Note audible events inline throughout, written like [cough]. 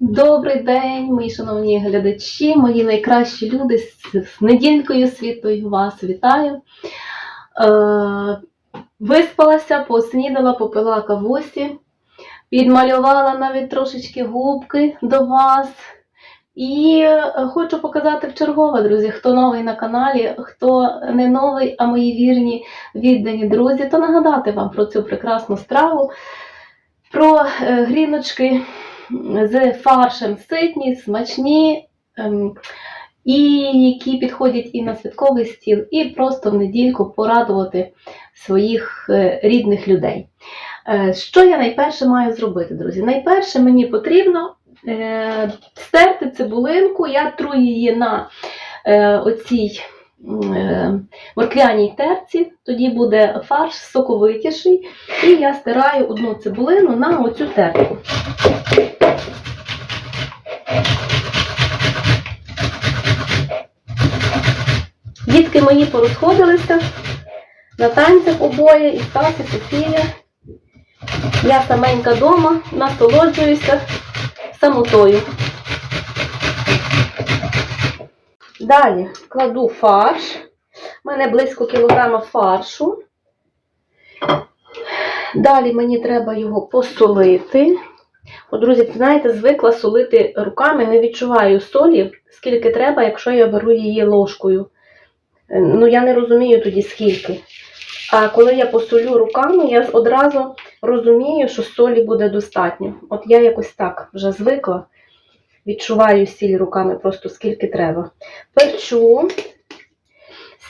Добрий день, мої шановні глядачі, мої найкращі люди. З недількою світлою вас вітаю. Е, виспалася, поснідала, попила кавусі, підмалювала навіть трошечки губки до вас. І е, хочу показати вчергове, друзі, хто новий на каналі, хто не новий, а мої вірні віддані друзі, то нагадати вам про цю прекрасну страву, про е, гріночки з фаршем ситні, смачні, ем, і які підходять і на святковий стіл, і просто в недільку порадувати своїх е, рідних людей. Е, Що я найперше маю зробити, друзі? Найперше мені потрібно е, стерти цибулинку, я тру її на оцій морквяній терці, тоді буде фарш соковитіший, і я стираю одну цибулину на оцю терку. Дітки мої порозходилися на танцях обоє і Стас, і Софія. Я саменька вдома, насолоджуюся самотою. Далі кладу фарш. У мене близько кілограма фаршу. Далі мені треба його посолити. От, друзі, знаєте, звикла солити руками, не відчуваю солі, скільки треба, якщо я беру її ложкою. Е, Ну, я не розумію тоді скільки. А коли я посолю руками, я одразу розумію, що солі буде достатньо. От я якось так вже звикла, відчуваю сіль руками просто скільки треба. Перчу,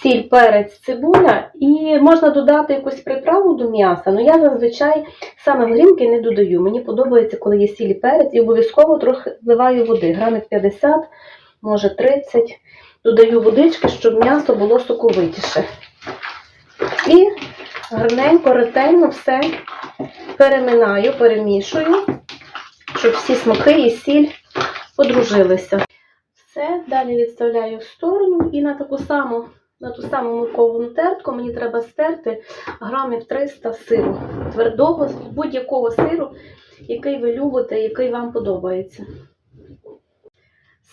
сіль, перець, цибуля, і можна додати якусь приправу до м'яса. Ну я зазвичай саме грінки не додаю. Мені подобається, коли є сіль і перець, і обов'язково трохи вливаю води, грамів 50, може 30. Додаю водички, щоб м'ясо було соковитіше. І гарненько, ретельно все переминаю, перемішую, щоб всі смаки і сіль подружилися. Все, далі відставляю в сторону і на таку саму, на ту саму морковну тертку мені треба стерти грамів 300 сиру. Твердого, будь-якого сиру, який ви любите, який вам подобається.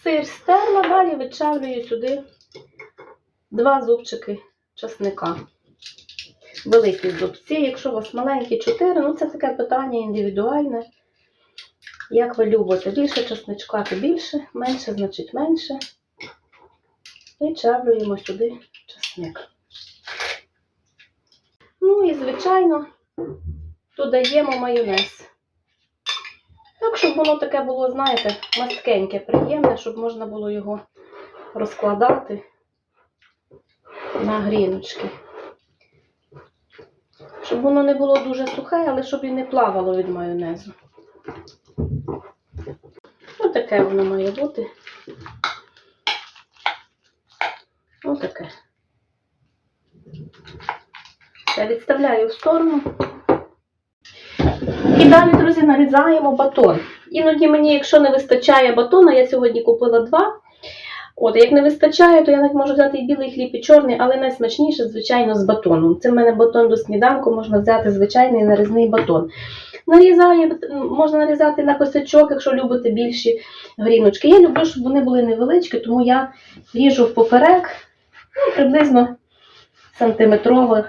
Сир стерла, далі відчавлюю сюди два зубчики часника. Великі зубці, якщо у вас маленькі 4, ну це таке питання індивідуальне. Як ви любите, більше часничка, то більше, менше, значить менше. І сюди часник. Ну і, звичайно, додаємо майонез. Щоб воно таке було, знаєте, масткеньке, приємне, щоб можна було його розкладати на гріночки. Щоб воно не було дуже сухе, але щоб і не плавало від майонезу. Ось таке воно має бути. Ось таке. Я відставляю в сторону. І далі, друзі, нарізаємо батон. Іноді мені, якщо не вистачає батона, я сьогодні купила два. От, як не вистачає, то я навіть можу взяти і білий хліб, і чорний, але найсмачніше, звичайно, з батоном. Це в мене батон до сніданку, можна взяти звичайний нарізний батон. Нарізаю, можна нарізати на косячок, якщо любите більші гріночки. Я люблю, щоб вони були невеличкі, тому я ріжу впоперек, ну, приблизно сантиметрова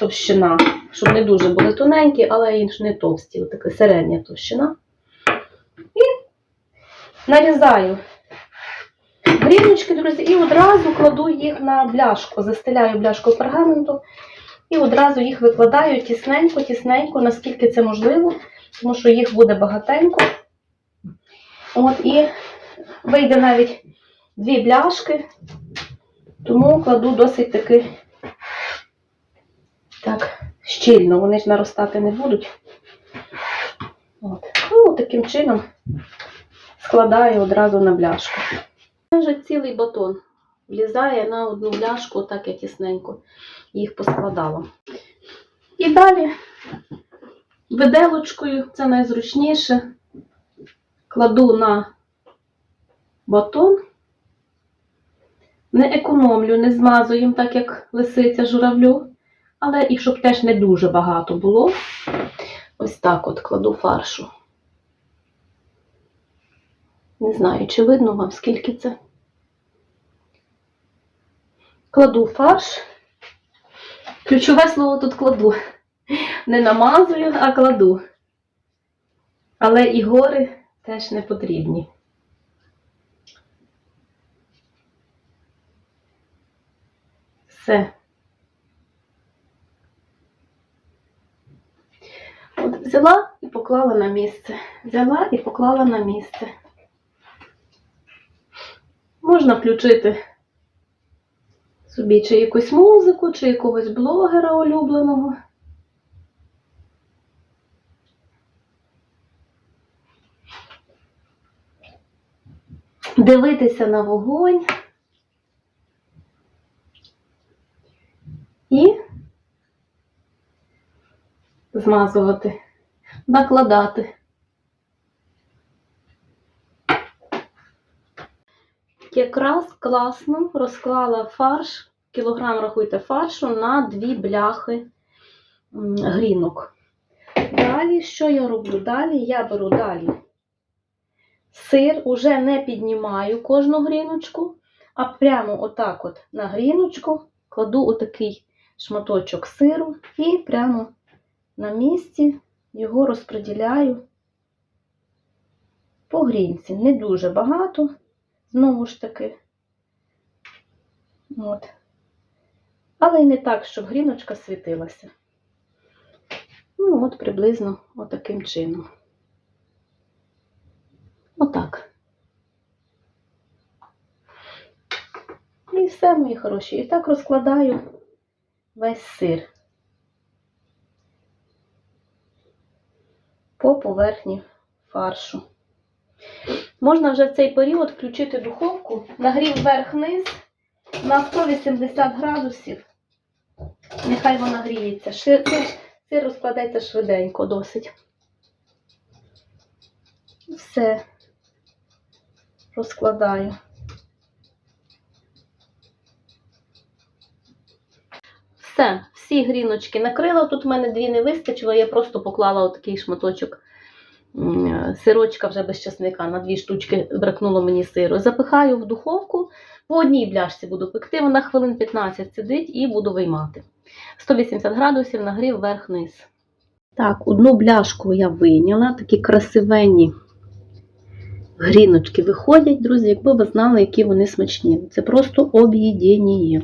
товщина, щоб не дуже були тоненькі, але і не товсті, така середня товщина. І нарізаю гріночки, друзі, і одразу кладу їх на бляшку, застеляю бляшку пергаменту і одразу їх викладаю тісненько, тісненько, наскільки це можливо, тому що їх буде багатенько. От, і вийде навіть дві бляшки, тому кладу досить таки так, щільно, вони ж наростати не будуть. От. Ну, таким чином складаю одразу на бляшку. Вже цілий батон влізає на одну бляшку, так я тісненько їх поскладала. І далі виделочкою, це найзручніше, кладу на батон. Не економлю, не змазую їм, так як лисиця журавлю, але і щоб теж не дуже багато було. Ось так от кладу фаршу. Не знаю, чи видно вам, скільки це. Кладу фарш. Ключове слово тут кладу. Не намазую, а кладу. Але і гори теж не потрібні. Все. От взяла і поклала на місце. Взяла і поклала на місце. Можна включити собі чи якусь музику, чи якогось блогера улюбленого. Дивитися на вогонь і змазувати, накладати. Якраз класно розклала фарш, кілограм рахуйте фаршу на дві бляхи грінок. Далі, що я роблю? Далі я беру далі сир, уже не піднімаю кожну гріночку, а прямо отак от на гріночку кладу отакий шматочок сиру і прямо на місці його розподіляю по грінці. Не дуже багато, знову ж таки. От. Але й не так, щоб гріночка світилася. Ну, от приблизно отаким чином. Отак. І все, мої хороші. І так розкладаю весь сир по поверхні фаршу. Можна вже в цей період включити духовку, нагрів вверх-низ на 180 градусів. Нехай вона гріється. Сир, сир розкладається швиденько досить. Все розкладаю. Все, всі гріночки накрила. Тут в мене дві не вистачило, я просто поклала отакий шматочок сирочка вже без часника. На дві штучки бракнуло мені сиру. Запихаю в духовку, по одній бляшці буду пекти, вона хвилин 15 сидить і буду виймати. 180 градусів нагрів вверх-низ. Так, одну бляшку я вийняла, такі красивенні гріночки виходять, друзі, якби ви знали, які вони смачні. Це просто об'єднання.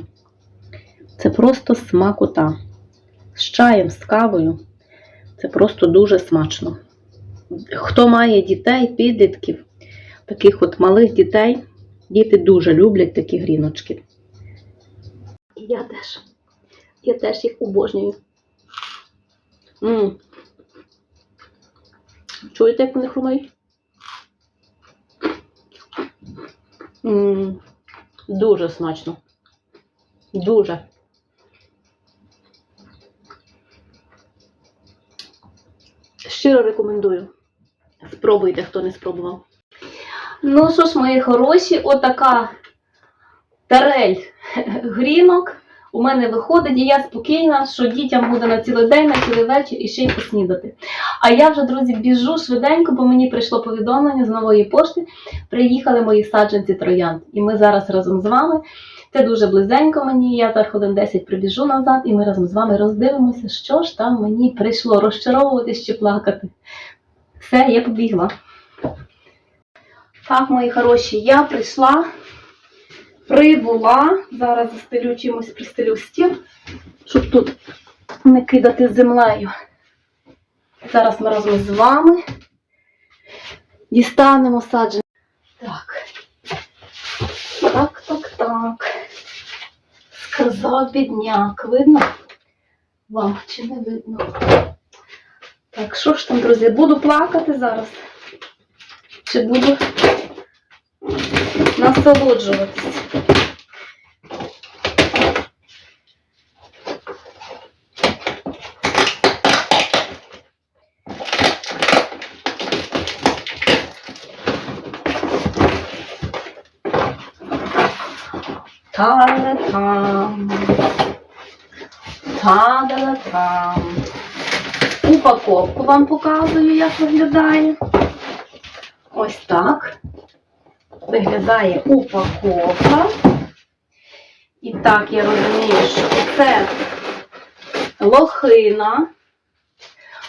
Це просто смакота. З чаєм, з кавою. Це просто дуже смачно. Хто має дітей, підлітків, таких от малих дітей, діти дуже люблять такі гріночки. І я теж. Я теж їх обожнюю. м Чуєте, як вони хрумають? м Дуже смачно. Дуже. Щиро рекомендую. Спробуйте, хто не спробував. Ну що ж, мої хороші, отака тарель [laughs] грінок у мене виходить, і я спокійна, що дітям буде на цілий день, на цілий вечір і ще й поснідати. А я вже, друзі, біжу швиденько, бо мені прийшло повідомлення з нової пошти. Приїхали мої саджанці троянд. І ми зараз разом з вами. Це дуже близенько мені. Я за хвилин 10 прибіжу назад, і ми разом з вами роздивимося, що ж там мені прийшло розчаровуватись чи плакати. Все, я побігла. Так, мої хороші, я прийшла, прибула. Зараз застелю чимось, пристелю стіл, щоб тут не кидати землею. Зараз ми разом з вами дістанемо саджанці. Так. Так, так, так. Сказав бідняк. Видно? Вам чи не видно? Так, що ж там, друзі, буду плакати зараз? Чи буду насолоджуватись? Та-да-там. Та-да-да-там. Упаковку вам показую, як виглядає. Ось так. виглядає упаковка. І так, я розумію, що це лохина.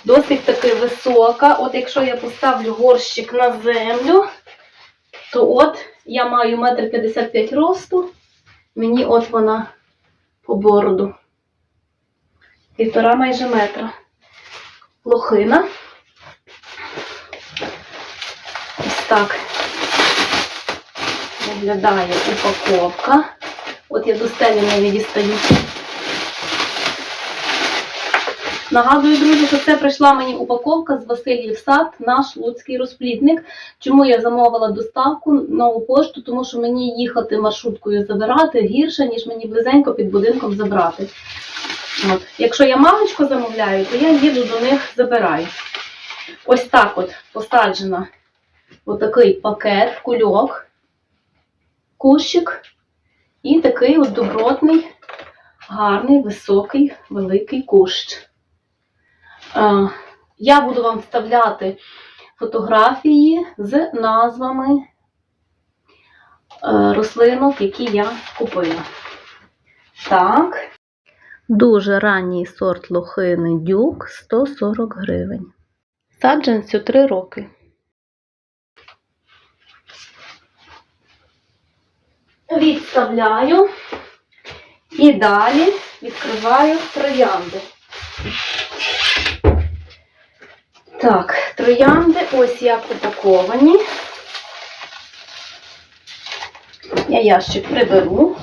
Досить таки висока. От якщо я поставлю горщик на землю, то от я маю 1,55 м росту. Мені от вона по бороду. Півтора майже метра. Лохина. Ось так виглядає упаковка. От я до стелі не дістаю. Нагадую, друзі, що це прийшла мені упаковка з Васильїв сад, наш луцький розплідник. Чому я замовила доставку нову пошту? Тому що мені їхати маршруткою забирати гірше, ніж мені близенько під будинком забрати. От. Якщо я маличко замовляю, то я їду до них забираю. Ось так от посаджена отакий пакет, кульок, кущик і такий от добротний, гарний, високий, великий кущ. Е, Я буду вам вставляти фотографії з назвами е, рослинок, які я купила. Так. Дуже ранній сорт лохини дюк 140 гривень. Саджанцю 3 роки. Відставляю і далі відкриваю троянди. Так, троянди ось як упаковані. Я ящик приберу.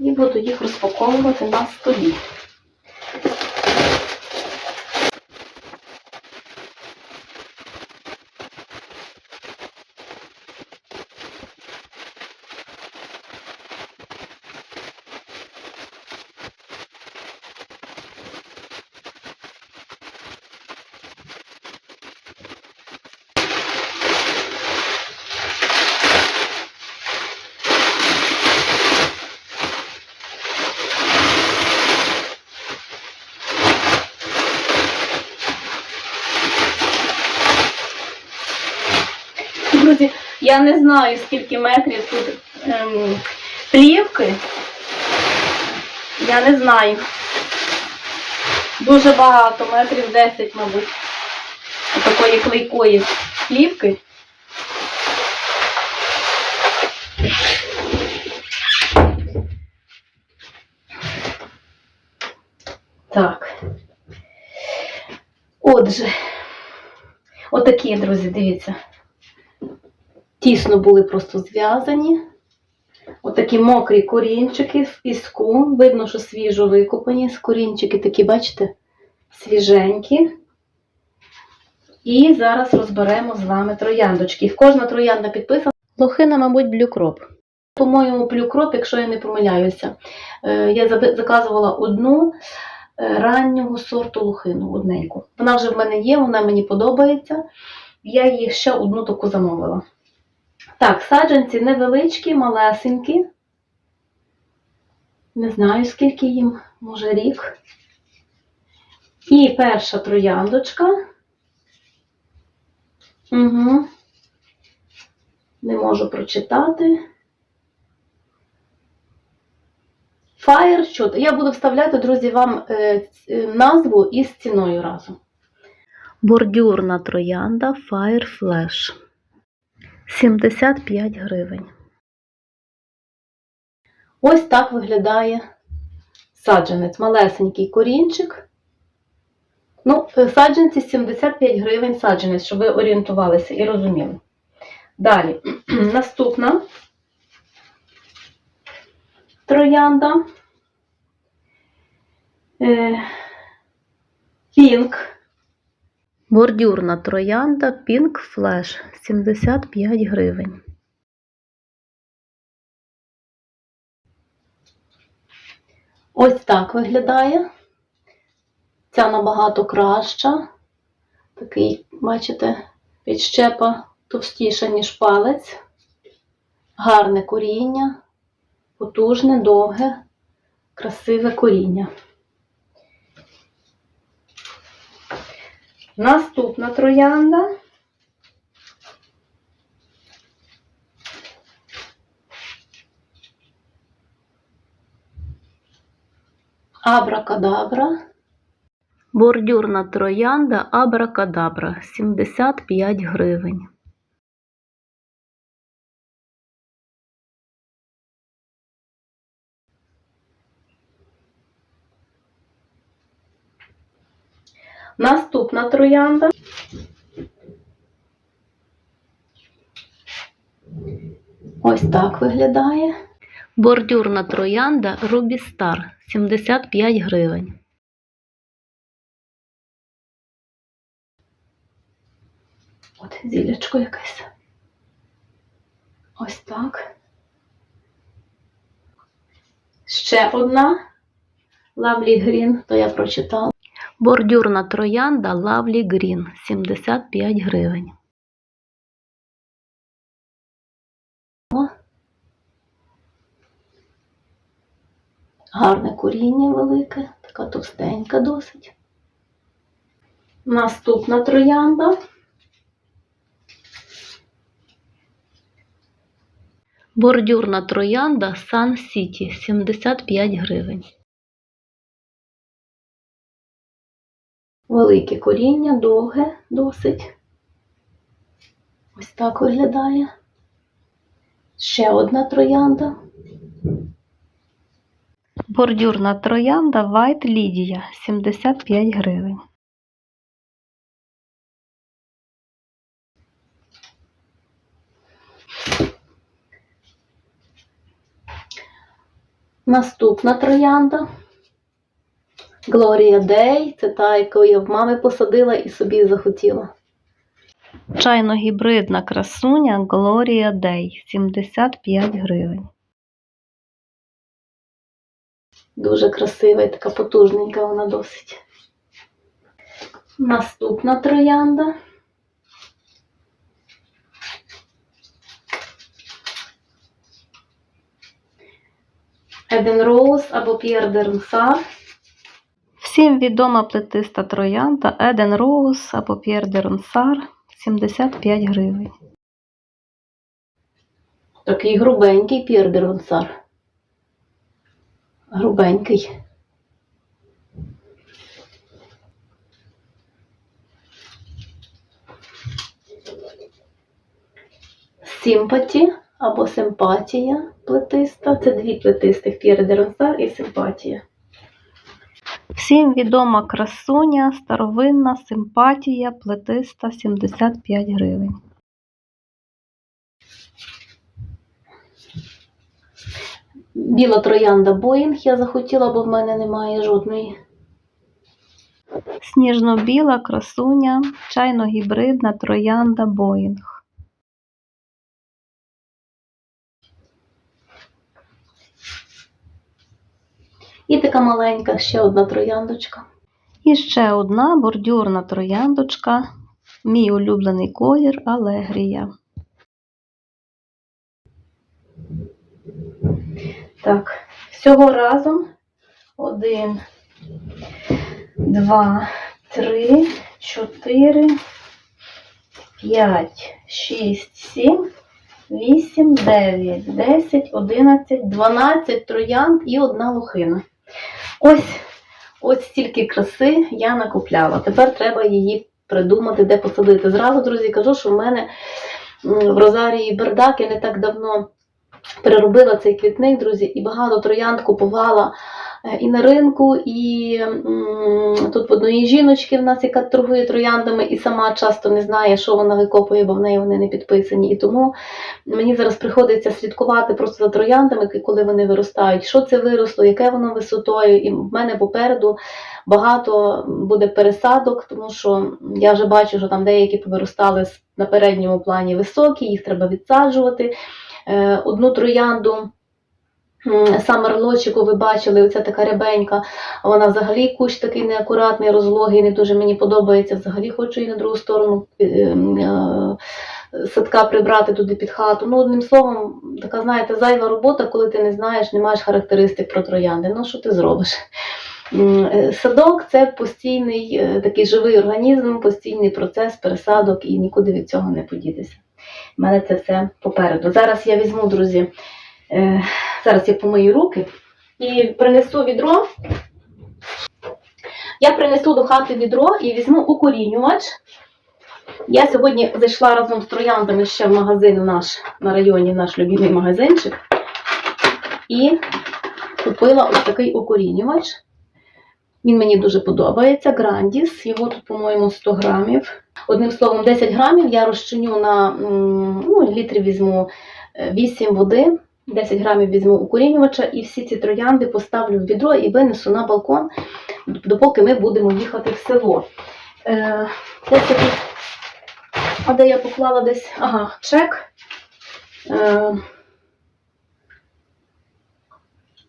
І буду їх розпаковувати на столі. Друзі, я не знаю, скільки метрів тут ем, плівки. Я не знаю. Дуже багато, метрів 10, мабуть. Такої клейкої плівки. Так. Отже, отакі, друзі, дивіться тісно були просто зв'язані. Отакі мокрі корінчики в піску. Видно, що свіжо викопані. Корінчики такі, бачите, свіженькі. І зараз розберемо з вами трояндочки. В кожна троянда підписана. Лохина, мабуть, блюкроп. По-моєму, блюкроп, якщо я не помиляюся. Е, Я заказувала одну е, раннього сорту лохину, одненьку. Вона вже в мене є, вона мені подобається. Я її ще одну таку замовила. Так, саджанці невеличкі, малесенькі. Не знаю, скільки їм, може рік. І перша трояндочка. Угу. Не можу прочитати. Fire що? Я буду вставляти, друзі, вам е, е, назву із ціною разом. Бордюрна троянда Fire Flash. 75 гривень. Ось так виглядає саджанець. Малесенький корінчик. Ну, е, саджанці 75 гривень саджанець, щоб ви орієнтувалися і розуміли. Далі, [clears throat] наступна троянда. Е, Пінк. Бордюрна троянда Pink Flash 75 гривень. Ось так виглядає. Ця набагато краща. Такий, бачите, підщепа товстіша, ніж палець. Гарне коріння, потужне, довге, красиве коріння. Наступна троянда. Абракадабра. Бордюрна троянда Абракадабра 75 гривень. Наступна троянда. Ось так виглядає. Бордюрна троянда Рубі Стар 75 гривень. От зілячко якесь. Ось так. Ще одна. Lovely Green, то я прочитала. Бордюрна троянда Lovely Green 75 гривень. Гарне коріння велике, така товстенька досить. Наступна троянда. Бордюрна троянда Sun City 75 гривень. Велике коріння, довге досить. Ось так виглядає. Ще одна троянда. Бордюрна троянда White Lydia 75 гривень. Наступна троянда. Глорія Дей, це та, яку я в мами посадила і собі захотіла. Чайно-гібридна красуня Глорія Дей 75 гривень. Дуже красива і така потужненька вона досить. Наступна троянда. Еден Роуз або П'єр Дернсар. Всім відома плетиста троянда Еден Роуз або П'єр Дернсар 75 гривень. Такий грубенький П'єр Дернсар. Грубенький. Симпаті або симпатія плетиста. Це дві плетистих П'єр Дернсар і симпатія. Всім відома красуня, старовинна симпатія, плетиста 75 гривень. Біла троянда Боїнг я захотіла, бо в мене немає жодної. Сніжно-біла красуня, чайно-гібридна троянда Боїнг. І така маленька ще одна трояндочка. І ще одна бордюрна трояндочка. Мій улюблений колір Алегрія. Так, всього разом один, два, три, чотири, п'ять, шість, сім, вісім, дев'ять, десять, одинадцять, дванадцять троянд і одна лохина. Ось, ось стільки краси я накупляла. Тепер треба її придумати, де посадити. Зразу, друзі, кажу, що в мене в Розарії бардак, я не так давно переробила цей квітник, друзі, і багато троянд купувала і на ринку, і тут в одної жіночки в нас, яка торгує трояндами, і сама часто не знає, що вона викопує, бо в неї вони не підписані. І тому мені зараз приходиться слідкувати просто за трояндами, коли вони виростають, що це виросло, яке воно висотою. І в мене попереду багато буде пересадок, тому що я вже бачу, що там деякі повиростали на передньому плані високі, їх треба відсаджувати. Е, Одну троянду Самерлочику ви бачили, оця така рябенька, вона взагалі кущ такий неакуратний, розлогий, не дуже мені подобається. Взагалі хочу її на другу сторону е, е, садка прибрати туди під хату. Ну, одним словом, така, знаєте, зайва робота, коли ти не знаєш, не маєш характеристик про троянди. Ну, що ти зробиш? Е, Садок це постійний такий живий організм, постійний процес пересадок і нікуди від цього не подітися. У мене це все попереду. Зараз я візьму, друзі, зараз я помию руки і принесу відро. Я принесу до хати відро і візьму укорінювач. Я сьогодні зайшла разом з трояндами ще в магазин наш на районі, наш любимий магазинчик. І купила ось такий укорінювач. Він мені дуже подобається. Грандіс. Його тут, по-моєму, 100 грамів. Одним словом, 10 грамів я розчиню на ну, літрів візьму е, 8 води, 10 грамів візьму укорінювача і всі ці троянди поставлю в відро і винесу на балкон, допоки ми будемо їхати в село. Е, я тут- а де я поклала десь? Ага, чек. Е,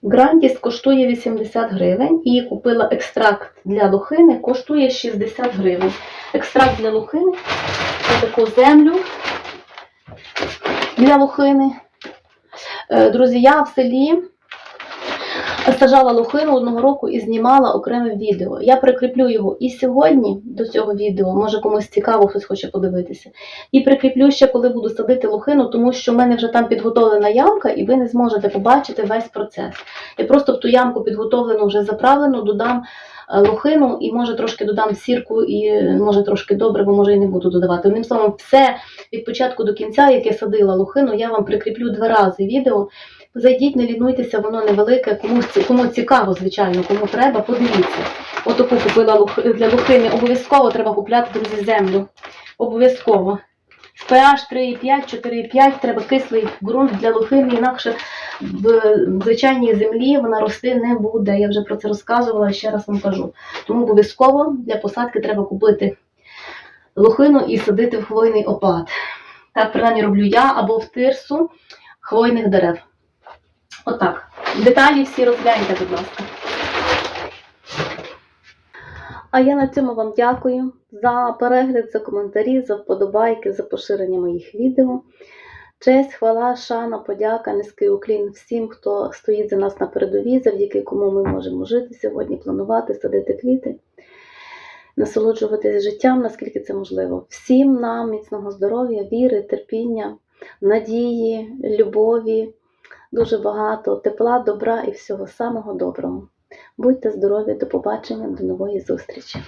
Грандіс коштує 80 гривень і купила екстракт для лохини, коштує 60 гривень. Екстракт для лохини це таку землю для лохини. Е, Друзі, я в селі сажала лохину одного року і знімала окреме відео. Я прикріплю його і сьогодні до цього відео, може комусь цікаво, хтось хоче подивитися. І прикріплю ще, коли буду садити лохину, тому що в мене вже там підготовлена ямка, і ви не зможете побачити весь процес. Я просто в ту ямку підготовлену, вже заправлену, додам е, лохину і може трошки додам сірку, і може трошки добре, бо може і не буду додавати. Одним словом, все від початку до кінця, яке садила лохину, я вам прикріплю два рази відео. Зайдіть, не лінуйтеся, воно невелике. Кому, кому цікаво, звичайно, кому треба, подивіться. Отаку купила для лохини. Обов'язково треба купляти, друзі, землю. Обов'язково. З pH 3,5, 4,5 треба кислий ґрунт для лохини, інакше в звичайній землі вона рости не буде. Я вже про це розказувала ще раз вам кажу. Тому обов'язково для посадки треба купити лохину і садити в хвойний опад. Так, принаймні роблю я або в тирсу хвойних дерев. Отак. Деталі всі розгляньте, будь ласка. А я на цьому вам дякую за перегляд, за коментарі, за вподобайки, за поширення моїх відео. Честь, хвала, шана, подяка, низький уклін всім, хто стоїть за нас на передовій, завдяки кому ми можемо жити сьогодні, планувати, садити квіти, насолоджуватися життям, наскільки це можливо. Всім нам міцного здоров'я, віри, терпіння, надії, любові, дуже багато тепла, добра і всього самого доброго. Будьте здорові, до побачення, до нової зустрічі!